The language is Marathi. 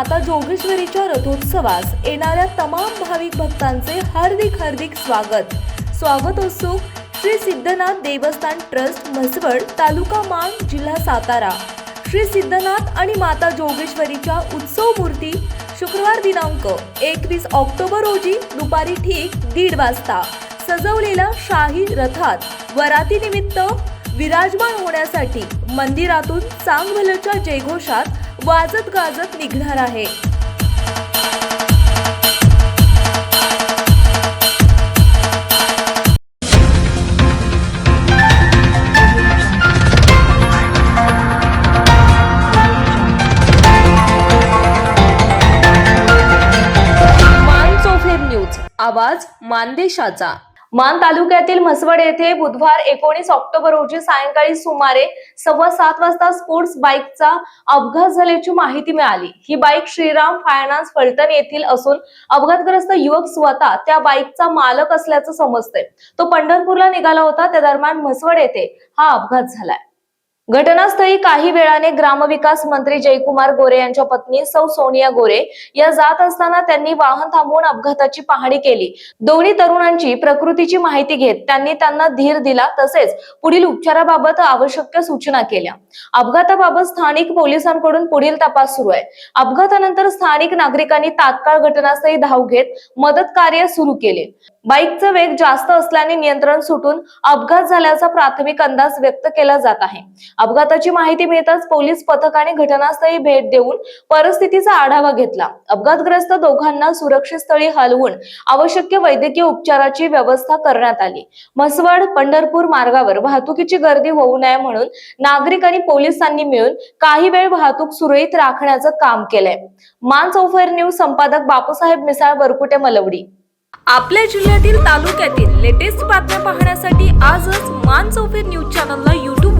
माता जोगेश्वरीच्या रथोत्सवास येणाऱ्या तमाम भाविक भक्तांचे हार्दिक हार्दिक स्वागत. स्वागतोत्सुक श्री सिद्धनाथ देवस्थान ट्रस्ट म्हसवड तालुका मान जिल्हा सातारा. श्री सिद्धनाथ आणि माता जोगेश्वरीच्या उत्सव मूर्ती शुक्रवार दिनांक एकवीस ऑक्टोबर रोजी दुपारी ठीक दीड वाजता सजवलेल्या शाही रथात वरातीनिमित्त विराजमान होण्यासाठी मंदिरातून चांगभलच्या जयघोषात वाजत गाजत निघणार आहे. न्यूज आवाज मानदेशाचा. मान तालुक्यातील म्हसवड येथे बुधवार एकोणीस ऑक्टोबर रोजी सायंकाळी सुमारे सव्वा सात वाजता स्पोर्ट्स बाईकचा अपघात झाल्याची माहिती मिळाली. ही बाईक श्रीराम फायनान्स फलटण येथील असून अपघातग्रस्त युवक स्वतः त्या बाईकचा मालक असल्याचं समजतंय. तो पंढरपूरला निघाला होता. त्या दरम्यान म्हसवड येथे हा अपघात झालाय. घटनास्थळी काही वेळाने ग्रामविकास मंत्री जयकुमार गोरे यांच्या पत्नी सौ सोनिया गोरे या जात असताना त्यांनी वाहन थांबवून अपघाताची पाहणी केली. दोन्ही तरुणांची प्रकृतीची माहिती घेत त्यांनी त्यांना धीर दिला तसेच पुढील उपचाराबाबत आवश्यक सूचना केल्या. अपघाताबाबत स्थानिक पोलिसांकडून पुढील तपास सुरू आहे. अपघातानंतर स्थानिक नागरिकांनी तात्काळ घटनास्थळी धाव घेत मदत कार्य सुरू केले. बाईकचा वेग जास्त असल्याने नियंत्रण सुटून अपघात झाल्याचा प्राथमिक अंदाज व्यक्त केला जात आहे. अपघाताची माहिती मिळताच पोलीस पथकाने घटनास्थळी भेट देऊन परिस्थितीचा आढावा घेतला. अपघातग्रस्त दोघांना सुरक्षितस्थळी हलवून आवश्यक वैद्यकीय उपचाराची व्यवस्था करण्यात आली. म्हसवड पंढरपूर मार्गावर वाहतुकीची गर्दी होऊ नये म्हणून नागरिक आणि पोलिसांनी मिळून काही वेळ वाहतूक सुरळीत राखण्याचं काम केलंय. मान चौफेर न्यूज संपादक बापूसाहेब मिसाळ बरकुटे मलवडी. आपल्या जिल्ह्यातील तालुक्यातील लेटेस्ट बातम्या पाहण्यासाठी आजच मान चौफेर न्यूज चॅनलला